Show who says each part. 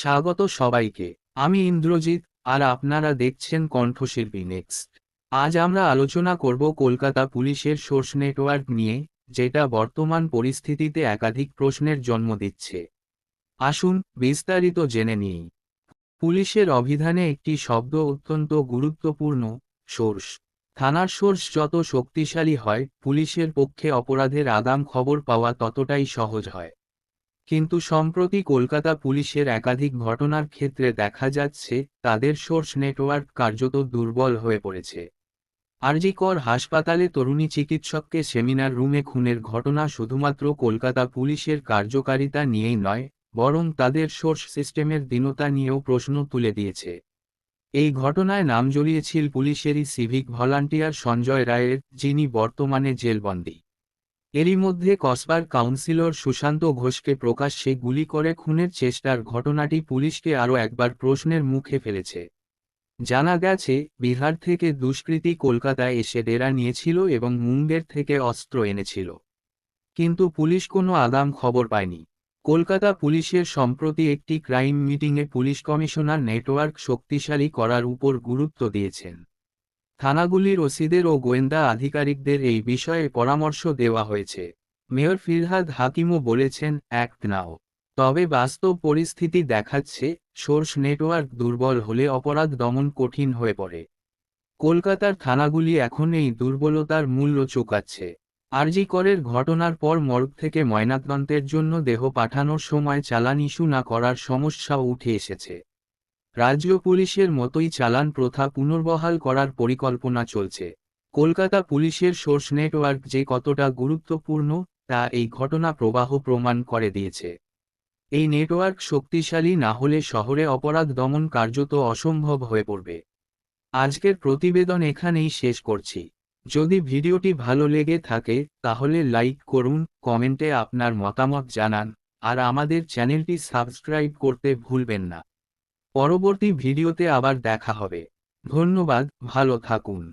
Speaker 1: স্বাগত সবাইকে। আমি ইন্দ্রজিৎ, আর আপনারা দেখছেন কণ্ঠশিল্পী নেক্সট। আজ আমরা আলোচনা করব কলকাতা পুলিশের সোর্স নেটওয়ার্ক নিয়ে, যেটা বর্তমান পরিস্থিতিতে একাধিক প্রশ্নের জন্ম দিচ্ছে। আসুন বিস্তারিত জেনে নিই। পুলিশের অভিধানে একটি শব্দ অত্যন্ত গুরুত্বপূর্ণ, সোর্স। থানার সোর্স যত শক্তিশালী হয়, পুলিশের পক্ষে অপরাধের আগাম খবর পাওয়া ততটাই সহজ হয়। কিন্তু সম্প্রতি কলকাতা পুলিশের একাধিক ঘটনার ক্ষেত্রে দেখা যাচ্ছে, তাদের সোর্স নেটওয়ার্ক কার্যত দুর্বল হয়ে পড়েছে। আরজিকর হাসপাতালে তরুণী চিকিৎসককে সেমিনার রুমে খুনের ঘটনা শুধুমাত্র কলকাতা পুলিশের কার্যকারিতা নিয়েই নয়, বরং তাদের সোর্স সিস্টেমের দীনতা নিয়েও প্রশ্ন তুলে দিয়েছে। এই ঘটনায় নাম জড়িয়েছিল পুলিশেরই সিভিক ভলান্টিয়ার সঞ্জয় রায়ের, যিনি বর্তমানে জেলবন্দী। এরই মধ্যে কসবার কাউন্সিলর সুশান্ত ঘোষকে প্রকাশ্যে গুলি করে খুনের চেষ্টার ঘটনাটি পুলিশকে আরও একবার প্রশ্নের মুখে ফেলেছে। জানা গেছে, বিহার থেকে দুষ্কৃতী কলকাতায় এসে ডেরা নিয়েছিল এবং মুঙ্গের থেকে অস্ত্র এনেছিল। কিন্তু পুলিশ কোনো আগাম খবর পায়নি। কলকাতা পুলিশের সম্প্রতি একটি ক্রাইম মিটিংয়ে পুলিশ কমিশনার নেটওয়ার্ক শক্তিশালী করার উপর গুরুত্ব দিয়েছেন। থানাগুলির ওসিদের ও গোয়েন্দা আধিকারিকদের এই বিষয়ে পরামর্শ দেওয়া হয়েছে। মেয়র ফিরহাদ হাকিমও বলেছেন অ্যাক্ট নাও। তবে বাস্তব পরিস্থিতি দেখাচ্ছে, সোর্স নেটওয়ার্ক দুর্বল হলে অপরাধ দমন কঠিন হয়ে পড়ে। কলকাতার থানাগুলি এখন এই দুর্বলতার মূল্য চোকাচ্ছে। আরজি করের ঘটনার পর মর্গ থেকে ময়নাতদন্তের জন্য দেহ পাঠানোর সময় চালান ইস্যু না করার সমস্যাও উঠে এসেছে। রাজ্য পুলিশের মতোই চালান প্রথা পুনর্বহাল করার পরিকল্পনা চলছে। কলকাতা পুলিশের সোর্স নেটওয়ার্ক যে কতটা গুরুত্বপূর্ণ, তা এই ঘটনা প্রবাহ প্রমাণ করে দিয়েছে। এই নেটওয়ার্ক শক্তিশালী না হলে শহরে অপরাধ দমন কার্যত অসম্ভব হয়ে পড়বে। আজকের প্রতিবেদন এখানেই শেষ করছি। যদি ভিডিওটি ভালো লেগে থাকে, তাহলে লাইক করুন, কমেন্টে আপনার মতামত জানান, আর আমাদের চ্যানেলটি সাবস্ক্রাইব করতে ভুলবেন না। পরবর্তী ভিডিওতে আবার দেখা হবে। ধন্যবাদ ভালো থাকুন।